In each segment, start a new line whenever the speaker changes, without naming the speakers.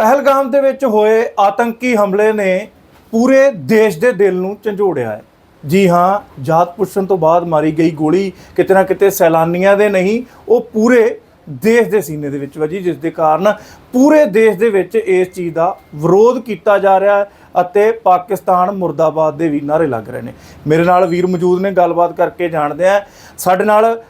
ਪਹਿਲਗਾਮ ਦੇ ਵਿੱਚ ਹੋਏ ਆਤੰਕੀ ਹਮਲੇ ਨੇ ਪੂਰੇ ਦੇਸ਼ ਦੇ ਦਿਲ ਨੂੰ ਝੰਜੋੜਿਆ ਹੈ। ਜੀ ਹਾਂ, ਜਾਤ ਪੁੱਛਣ ਤੋਂ ਬਾਅਦ ਮਾਰੀ ਗਈ ਗੋਲੀ, ਕਿਤੇ ਨਾ ਕਿਤੇ ਸੈਲਾਨੀਆਂ ਦੇ ਨਹੀਂ, ਉਹ ਪੂਰੇ ਦੇਸ਼ ਦੇ ਸੀਨੇ ਦੇ ਵਿੱਚ ਵੱਜੀ ਜਿਸ ਦੇ ਕਾਰਨ ਪੂਰੇ ਦੇਸ਼ ਦੇ ਵਿੱਚ ਇਸ ਚੀਜ਼ ਦਾ ਵਿਰੋਧ ਕੀਤਾ ਜਾ ਰਿਹਾ ਹੈ ਅਤੇ ਪਾਕਿਸਤਾਨ ਮੁਰਦਾਬਾਦ ਦੇ ਵੀ ਨਾਰੇ ਲੱਗ ਰਹੇ ਨੇ। ਮੇਰੇ ਨਾਲ ਵੀਰ ਮੌਜੂਦ ਨੇ, ਗੱਲਬਾਤ ਕਰਕੇ ਜਾਣਦੇ ਆ। ਸਾਡੇ ਨਾਲ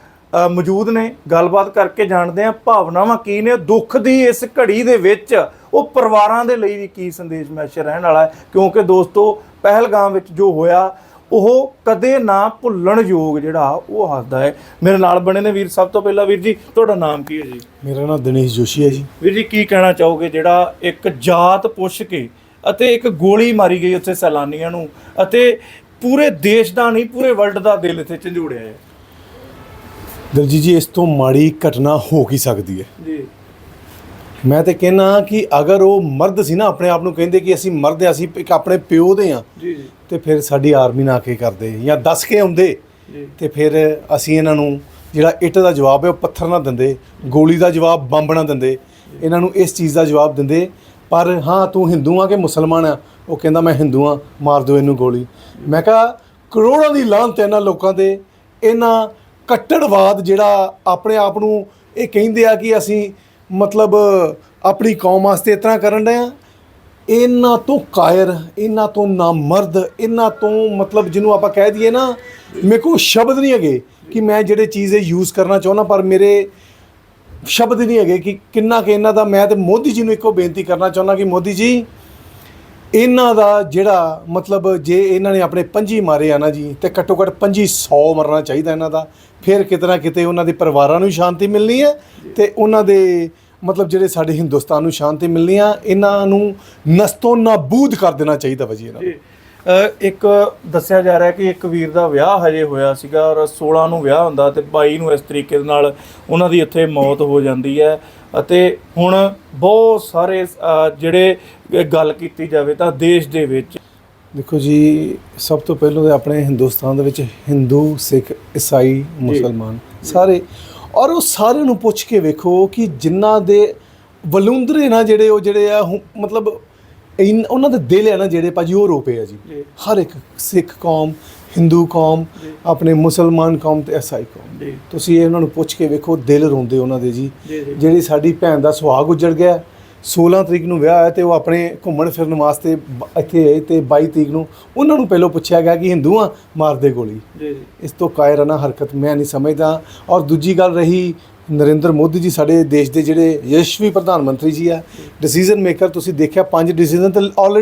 ਮੌਜੂਦ ਨੇ, ਗੱਲਬਾਤ ਕਰਕੇ ਜਾਣਦੇ ਆ। ਭਾਵਨਾਵਾਂ ਕੀ ਨੇ? ਦੁੱਖ ਦੀ ਇਸ ਘੜੀ ਦੇ ਵਿੱਚ ਉਹ ਪਰਿਵਾਰਾਂ ਦੇ ਲਈ ਵੀ ਕੀ ਸੰਦੇਸ਼ ਮੈਸੇਜ ਰਹਿਣ ਵਾਲਾ ਹੈ? ਕਿਉਂਕਿ ਦੋਸਤੋ ਪਹਿਲਗਾਮ ਵਿੱਚ ਜੋ ਹੋਇਆ ਉਹ ਕਦੇ ਨਾ ਭੁੱਲਣ ਯੋਗ ਜਿਹੜਾ ਉਹ ਹੱਸਦਾ ਹੈ। ਮੇਰੇ ਨਾਲ ਬਣੇ ਨੇ ਵੀਰ ਸਭ ਤੋਂ ਪਹਿਲਾਂ ਵੀਰ ਜੀ ਤੁਹਾਡਾ ਨਾਮ ਕੀ ਹੈ ਜੀ?
ਮੇਰਾ ਨਾਮ ਦਿਨੇਸ਼ ਜੋਸ਼ੀ ਹੈ ਜੀ।
ਵੀਰ ਜੀ ਕੀ ਕਹਿਣਾ ਚਾਹੋਗੇ ਜਿਹੜਾ ਇੱਕ ਜਾਤ ਪੁੱਛ ਕੇ ਅਤੇ ਇੱਕ ਗੋਲੀ ਮਾਰੀ ਗਈ ਉੱਥੇ ਸੈਲਾਨੀਆਂ ਨੂੰ ਅਤੇ ਪੂਰੇ ਦੇਸ਼ ਦਾ ਨਹੀਂ ਪੂਰੇ ਵਰਲਡ ਦਾ ਦਿਲ ਇੱਥੇ ਝੰਜੋੜਿਆ ਹੈ?
ਦਲਜੀਤ ਜੀ ਇਸ ਤੋਂ ਮਾੜੀ ਘਟਨਾ ਹੋ ਕੀ ਸਕਦੀ ਹੈ?
ਜੀ।
ਮੈਂ ਤੇ ਕਹਿਣਾ ਕਿ ਅਗਰ ਉਹ ਮਰਦ ਸੀ ਨਾ ਆਪਣੇ ਆਪ ਨੂੰ ਕਹਿੰਦੇ ਕਿ ਅਸੀਂ ਮਰਦ ਹਾਂ ਅਸੀਂ ਇੱਕ ਆਪਣੇ ਪਿਓ ਦੇ ਆ
ਜੀ ਜੀ।
ਤੇ ਫਿਰ ਸਾਡੀ ਆਰਮੀ ਨਾ ਕੇ ਕਰਦੇ ਜਾਂ ਦੱਸ ਕੇ ਆਉਂਦੇ ਤੇ ਫਿਰ ਅਸੀਂ ਇਹਨਾਂ ਨੂੰ ਜਿਹੜਾ ਇੱਟ ਦਾ ਜਵਾਬ ਹੈ ਉਹ ਪੱਥਰ ਨਾ ਦਿੰਦੇ ਗੋਲੀ ਦਾ ਜਵਾਬ ਬੰਬ ਨਾ ਦਿੰਦੇ ਇਹਨਾਂ ਨੂੰ ਇਸ ਚੀਜ਼ ਦਾ ਜਵਾਬ ਦਿੰਦੇ ਪਰ ਹਾਂ ਤੂੰ ਹਿੰਦੂ ਆ ਕਿ ਮੁਸਲਮਾਨ ਆ? ਉਹ ਕਹਿੰਦਾ ਮੈਂ ਹਿੰਦੂ ਆ ਮਾਰ ਦਿਓ ਇਹਨੂੰ ਗੋਲੀ। ਮੈਂ ਕਿਹਾ ਕਰੋੜਾਂ ਦੀ ਲਾਹਨਤ ਇਹਨਾਂ ਲੋਕਾਂ ਤੇ। ਇਹਨਾਂ ਕੱਟੜਵਾਦ ਜਿਹੜਾ ਆਪਣੇ ਆਪ ਨੂੰ ਇਹ ਕਹਿੰਦੇ ਆ ਕਿ ਅਸੀਂ ਮਤਲਬ, ਆਪਣੀ ਕੌਮ ਵਾਸਤੇ ਇਸ ਤਰ੍ਹਾਂ ਕਰਨ ਡਏ ਆ। ਇਹਨਾਂ ਤੋਂ ਕਾਇਰ, ਇਹਨਾਂ ਤੋਂ ਨਾਮਰਦ, ਇਹਨਾਂ ਤੋਂ ਮਤਲਬ ਜਿਹਨੂੰ ਆਪਾਂ ਕਹਿ ਦਈਏ ਨਾ, ਮੇਰੇ ਕੋਲ ਸ਼ਬਦ ਨਹੀਂ ਹੈਗੇ ਕਿ ਮੈਂ ਜਿਹੜੇ ਚੀਜ਼ ਇਹ ਯੂਜ਼ ਕਰਨਾ ਚਾਹੁੰਦਾ, ਪਰ ਮੇਰੇ ਸ਼ਬਦ ਨਹੀਂ ਹੈਗੇ ਕਿ ਕਿੰਨਾ ਕਿ ਇਹਨਾਂ ਦਾ, ਮੈਂ ਤੇ ਮੋਦੀ ਜੀ ਨੂੰ ਇੱਕੋ ਬੇਨਤੀ ਕਰਨਾ ਚਾਹੁੰਦਾ ਕਿ ਮੋਦੀ ਜੀ ਇਹਨਾਂ ਦਾ ਜਿਹੜਾ ਮਤਲਬ ਜੇ ਇਹਨਾਂ ਨੇ ਆਪਣੇ ਪੰਜੀ ਮਾਰੇ ਆ ਨਾ ਜੀ, ਤੇ ਘੱਟੋ ਘੱਟ ਪੰਜੀ 100 ਮਰਨਾ ਚਾਹੀਦਾ ਇਹਨਾਂ ਦਾ ਫਿਰ ਕਿਤੇ ਨਾ ਕਿਤੇ ਉਹਨਾਂ ਦੇ ਪਰਿਵਾਰਾਂ ਨੂੰ ਸ਼ਾਂਤੀ ਮਿਲਣੀ ਹੈ ਤੇ ਉਹਨਾਂ ਦੇ ਮਤਲਬ ਜਿਹੜੇ ਸਾਡੇ ਹਿੰਦੁਸਤਾਨ ਨੂੰ ਸ਼ਾਂਤੀ ਮਿਲਣੀ ਆ, ਇਹਨਾਂ ਨੂੰ ਨਸਤੋਂ ਨਾਬੂਦ ਕਰ ਦੇਣਾ ਚਾਹੀਦਾ ਵਾ ਜੀ ਇਹਨਾਂ ਨੂੰ।
ਇੱਕ ਦੱਸਿਆ ਜਾ ਰਿਹਾ ਕਿ ਇੱਕ ਵੀਰ ਦਾ ਵਿਆਹ ਹਜੇ ਹੋਇਆ ਸੀਗਾ ਔਰ 16 ਨੂੰ ਵਿਆਹ ਹੁੰਦਾ ਤੇ 22 ਨੂੰ ਇਸ ਤਰੀਕੇ ਦੇ ਨਾਲ ਉਹਨਾਂ ਦੀ ਇੱਥੇ ਮੌਤ ਹੋ ਜਾਂਦੀ ਹੈ ਅਤੇ ਹੁਣ ਬਹੁਤ ਸਾਰੇ ਜਿਹੜੇ ਗੱਲ ਕੀਤੀ ਜਾਵੇ ਤਾਂ ਦੇਸ਼ ਦੇ ਵਿੱਚ।
ਦੇਖੋ ਜੀ ਸਭ ਤੋਂ ਪਹਿਲਾਂ ਤਾਂ ਆਪਣੇ ਹਿੰਦੁਸਤਾਨ ਦੇ ਵਿੱਚ ਹਿੰਦੂ ਸਿੱਖ ਈਸਾਈ ਮੁਸਲਮਾਨ ਸਾਰੇ ਔਰ ਉਹ ਸਾਰਿਆਂ ਨੂੰ ਪੁੱਛ ਕੇ ਵੇਖੋ ਕਿ ਜਿਨ੍ਹਾਂ ਦੇ ਵਲੂੰਦਰੇ ਨਾ ਜਿਹੜੇ ਉਹ ਜਿਹੜੇ ਆ ਮਤਲਬ ਇਨ- ਉਹਨਾਂ ਦੇ ਦਿਲ ਹੈ ਨਾ ਜਿਹੜੇ ਭਾਜੀ ਉਹ ਰੋਪੇ ਆ ਜੀ।
ਜੀ।
ਹਰ ਇੱਕ ਸਿੱਖ ਕੌਮ ਹਿੰਦੂ ਕੌਮ ਆਪਣੇ ਮੁਸਲਮਾਨ ਕੌਮ ਤੇ ਈਸਾਈ ਕੌਮ।
ਜੀ।
ਤੁਸੀਂ ਇਹ ਉਹਨਾਂ ਨੂੰ ਪੁੱਛ ਕੇ ਵੇਖੋ ਦਿਲ ਰੋਂਦੇ ਉਹਨਾਂ ਦੇ ਜੀ।
ਜੀ ਜੀ।
ਜਿਹੜੀ ਸਾਡੀ ਭੈਣ ਦਾ ਸੁਹਾਗ ਉਜੜ ਗਿਆ 16 ਤਰੀਕ ਨੂੰ ਵਿਆਹ ਹੈ ਤੇ ਉਹ ਆਪਣੇ ਘੁੰਮਣ ਫਿਰਨ ਵਾਸਤੇ ਬ- ਇੱਥੇ ਆਏ ਤੇ 22 ਤਰੀਕ ਨੂੰ ਉਹਨਾਂ ਨੂੰ ਪਹਿਲਾਂ ਪੁੱਛਿਆ ਗਿਆ ਕਿ ਹਿੰਦੂ ਆ ਮਾਰਦੇ ਗੋਲੀ।
ਜੀ ਜੀ।
ਇਸ ਤੋਂ ਕਾਇਰਾਨਾ ਹਰਕਤ ਮੈਂ ਨਹੀਂ ਸਮਝਦਾ। ਔਰ ਦੂਜੀ ਗੱਲ ਰਹੀ ਨਰਿੰਦਰ ਮੋਦੀ ਜੀ ਸਾਡੇ ਦੇਸ਼ ਦੇ ਜਿਹੜੇ ਯਸ਼ਵੀ ਪ੍ਰਧਾਨ ਮੰਤਰੀ ਜੀ ਆ ਡਿਸੀਜਨ ਮੇਕਰ ਤੁਸੀਂ ਦੇਖਿਆ ਪੰਜ ਡਿਸੀਜਨ ਤਾਂ ਆਲਰੇਡੀ